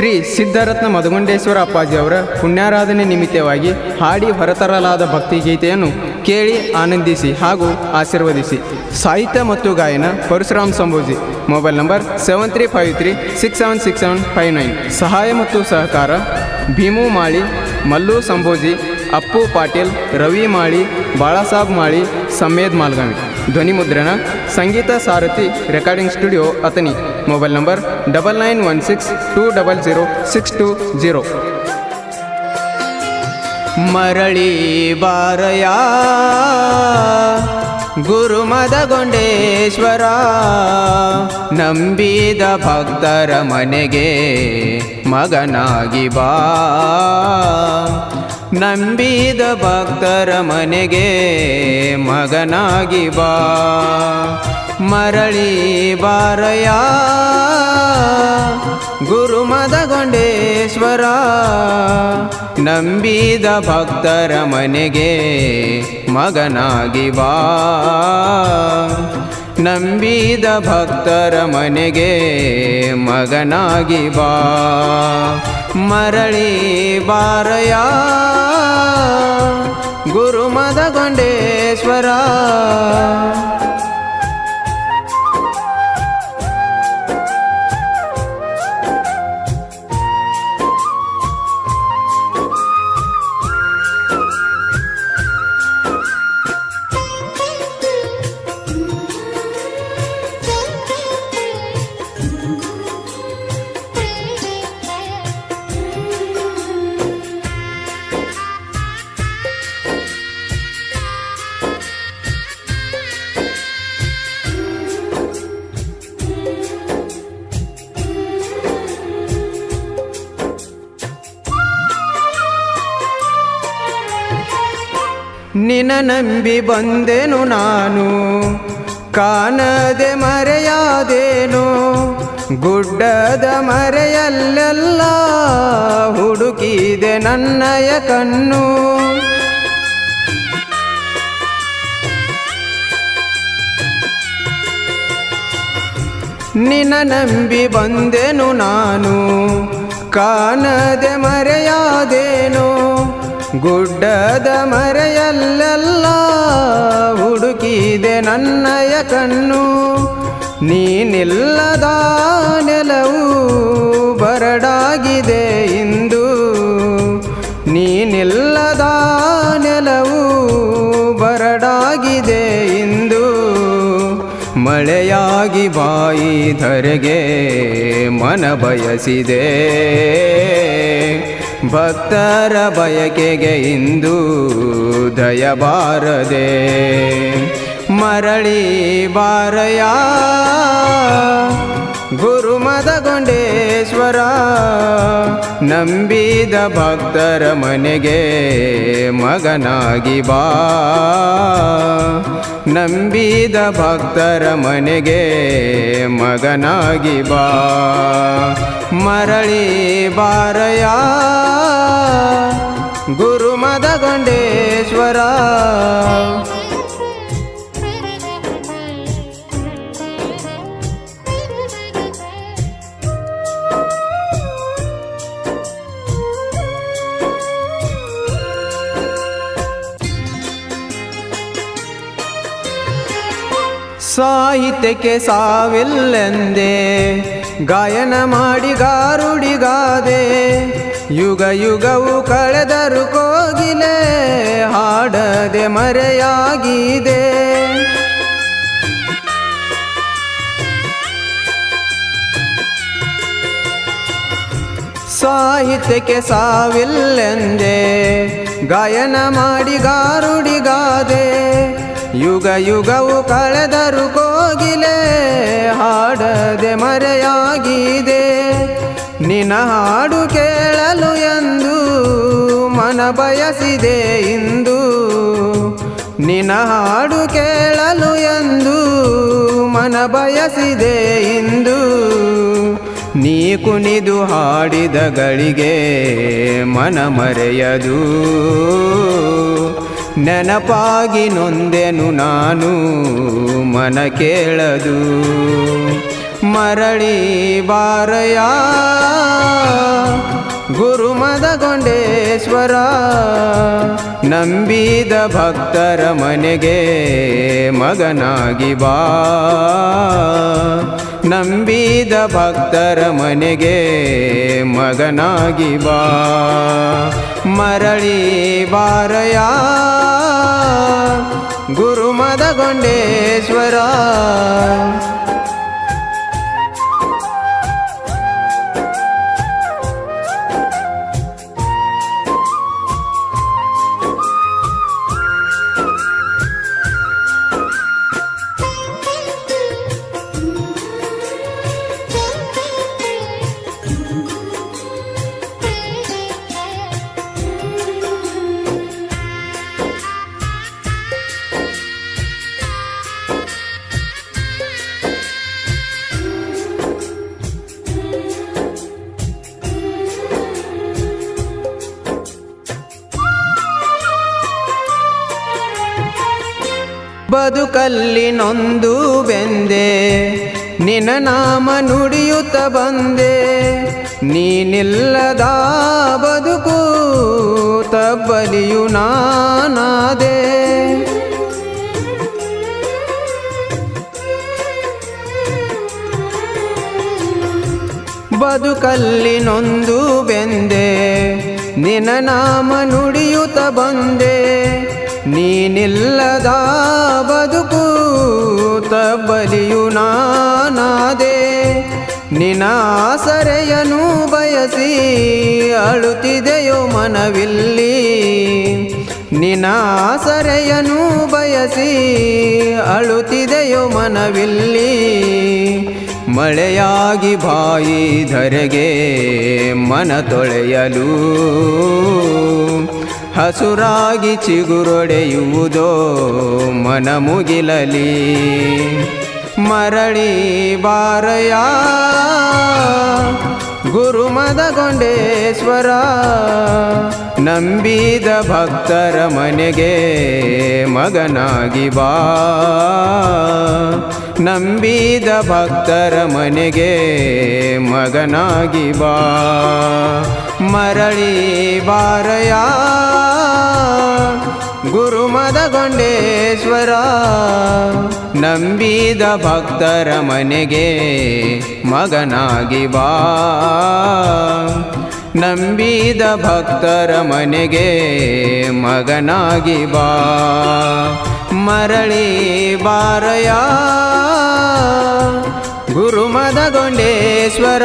ಶ್ರೀ ಸಿದ್ಧರತ್ನ ಮಧುಗುಂಡೇಶ್ವರ ಅಪ್ಪಾಜಿಯವರ ಪುಣ್ಯಾರಾಧನೆ ನಿಮಿತ್ತವಾಗಿ ಹಾಡಿ ಹೊರತರಲಾದ ಭಕ್ತಿಗೀತೆಯನ್ನು ಕೇಳಿ ಆನಂದಿಸಿ ಹಾಗೂ ಆಶೀರ್ವದಿಸಿ. ಸಾಹಿತ್ಯ ಮತ್ತು ಗಾಯನ Parashuram Sambhoji. Mobile number seven three five three six seven six seven five nine ಸಹಾಯ ಮತ್ತು ಸಹಕಾರ ಭೀಮು ಮಾಳಿ, ಮಲ್ಲು ಸಂಭೋಜಿ, ಅಪ್ಪು ಪಾಟೀಲ್, ರವಿ ಮಾಳಿ, ಬಾಳಾಸಾಬ್ ಮಾಳಿ, ಸಮೇದ್ ಮಾಲ್ಗಾವಿ. ಧ್ವನಿ ಮುದ್ರಣ ಸಂಗೀತ ಸಾರಥಿ recording studio Athani mobile number double nine one six two double zero six two zero. ಮರಳಿ ಬಾರಯ ಗುರುಮದಗೊಂಡೇಶ್ವರ, ನಂಬಿದ ಭಕ್ತರ ಮನೆಗೆ ಮಗನಾಗಿ ಬಾ. ನಂಬಿದ ಭಕ್ತರ ಮನೆಗೆ ಮಗನಾಗಿ ಬಾ. ಮರಳಿ ಬಾರಯ ಗುರುಮದಗೊಂಡೇಶ್ವರ, ನಂಬಿದ ಭಕ್ತರ ಮನೆಗೆ ಮಗನಾಗಿ ಬಾ. ನಂಬಿದ ಭಕ್ತರ ಮನೆಗೆ ಮಗನಾಗಿ ಬಾ. ಮರಳಿ ಬಾರಯ ಗುರುಮದಗೊಂಡೇಶ್ವರ ನಿನ ನಂಬಿ ಬಂದೆನು ನಾನು. ಕಾಣದೆ ಮರೆಯಾದೇನು. ಗುಡ್ಡದ ಮರೆಯಲ್ಲೆಲ್ಲ ಹುಡುಕಿದೆ ನನ್ನಯ ಕಣ್ಣು. ನಿನ ನಂಬಿ ಬಂದೆನು ನಾನು. ಕಾಣದೆ ಮರೆಯಾದೇನು. ಗುಡ್ಡದ ಮರೆಯಲ್ಲೆಲ್ಲ ಹುಡುಕಿದೆ ನನ್ನಯ ಕಣ್ಣು. ನೀನಿಲ್ಲದ ನೆಲವು ಬರಡಾಗಿದೆ ಇಂದು. ನೀನಿಲ್ಲದ ನೆಲವು ಬರಡಾಗಿದೆ ಇಂದು. ಮಳೆಯಾಗಿ ಬಾಯಿ ಧರೆಗೆ ಮನ ಬಯಸಿದೆ. ಭಕ್ತರ ಬಯಕೆಗೆ ಇಂದು ದಯಬಾರದೆ. ಮರಳಿ ಬಾರಯ ಗುರುಮದಗೊಂಡೇಶ್ವರ ನಂಬಿದ ಭಕ್ತರ ಮನೆಗೆ ಮಗನಾಗಿ ಬಾ. ನಂಬಿದ ಭಕ್ತರ ಮನೆಗೆ ಮಗನಾಗಿ ಬಾ. ಮರಳಿ ಬಾರಯ ಗುರುಮದಗೊಂಡೇಶ್ವರ ಸಾಹಿತ್ಯಕ್ಕೆ ಸಾವಿಲ್ಲೆಂದೇ. ಗಾಯನ ಮಾಡಿ ಗಾರುಡಿಗಾದೆ. ಯುಗ ಯುಗವು ಕಳೆದರು ಕೋಗಿಲೆ, ಹಾಡದೆ ಮರೆಯಾಗಿದೆ. ಸಾಹಿತ್ಯಕ್ಕೆ ಸಾವಿಲ್ಲೆಂದೇ. ಗಾಯನ ಮಾಡಿ ಗಾರುಡಿಗಾದೆ. ಯುಗ ಯುಗವು ಕಳೆದರು ಕೋಗಿಲೆ, ಹಾಡದೆ ಮರೆಯಾಗಿದೆ. ನಿನ ಹಾಡು ಕೇಳಲು ಎಂದು ಮನ ಬಯಸಿದೆ ಇಂದು. ನಿನ ಹಾಡು ಕೇಳಲು ಎಂದು ಮನ ಬಯಸಿದೆ ಇಂದು. ನೀ ಕುಣಿದು ಹಾಡಿದ ಗಳಿಗೆ ಮನ ಮರೆಯದು. ನೆನಪಾಗಿ ನೊಂದೆನು ನಾನು, ಮನ ಕೇಳದು. ಮರಳಿ ಬಾರಯ ಗುರುಮದಗೊಂಡೇಶ್ವರ, ನಂಬಿದ ಭಕ್ತರ ಮನೆಗೆ ಮಗನಾಗಿ ಬಾ. ನಂಬಿದ ಭಕ್ತರ ಮನೆಗೆ ಮಗನಾಗಿ ಬಾ. ಮರಳಿ ಬಾರಯ ಗುರುಮದಗೊಂಡೇಶ್ವರ ಬದುಕಲ್ಲಿ ನೊಂದು ಬೆಂದೆ. ನಿನ್ನ ನಾಮ ನುಡಿಯುತ್ತ ಬಂದೆ. ನೀನಿಲ್ಲದ ಬದುಕು ತಬ್ಬಲಿಯು ನಾನಾದೆ. ಬದುಕಲ್ಲಿ ನೊಂದು ಬೆಂದೆ. ನಿನ್ನ ನಾಮ ನುಡಿಯುತ್ತ ಬಂದೆ. ನೀನಿಲ್ಲದ ಬದುಕು ತಬ್ಬಲಿಯು ನಾನಾದೆ. ನಿನ್ನ ಆಸರೆಯನು ಬಯಸಿ ಅಳುತ್ತಿದೆಯೋ ಮನವಿಲ್ಲಿ. ನಿನ್ನ ಆಸರೆಯನು ಬಯಸಿ ಅಳುತ್ತಿದೆಯೋ ಮನವಿಲ್ಲಿ. ಮಳೆಯಾಗಿ ಬಾಯಿ ಧರೆಗೆ ಮನ ತೊಳೆಯಲು ಹಸುರಾಗಿ ಚಿಗುರೊಡೆಯುವುದೋ ಮನ ಮುಗಿಲಲಿ ಮರಳಿ ಬಾರಯ ಗುರುಮದಗೊಂಡೇಶ್ವರ ನಂಬಿದ ಭಕ್ತರ ಮನೆಗೆ ಮಗನಾಗಿ ಬಾ. ನಂಬಿದ ಭಕ್ತರ ಮನೆಗೆ ಮಗನಾಗಿ ಬಾ. ಮರಳಿ ಬಾರಯ ಗುರುಮದಗೊಂಡೇಶ್ವರ ನಂಬಿದ ಭಕ್ತರ ಮನೆಗೆ ಮಗನಾಗಿ ಬಾ. ನಂಬಿದ ಭಕ್ತರ ಮನೆಗೆ ಮಗನಾಗಿ ಬಾ. ಮರಳಿ ಬಾರಯ ಗುರುಮದಗೊಂಡೇಶ್ವರ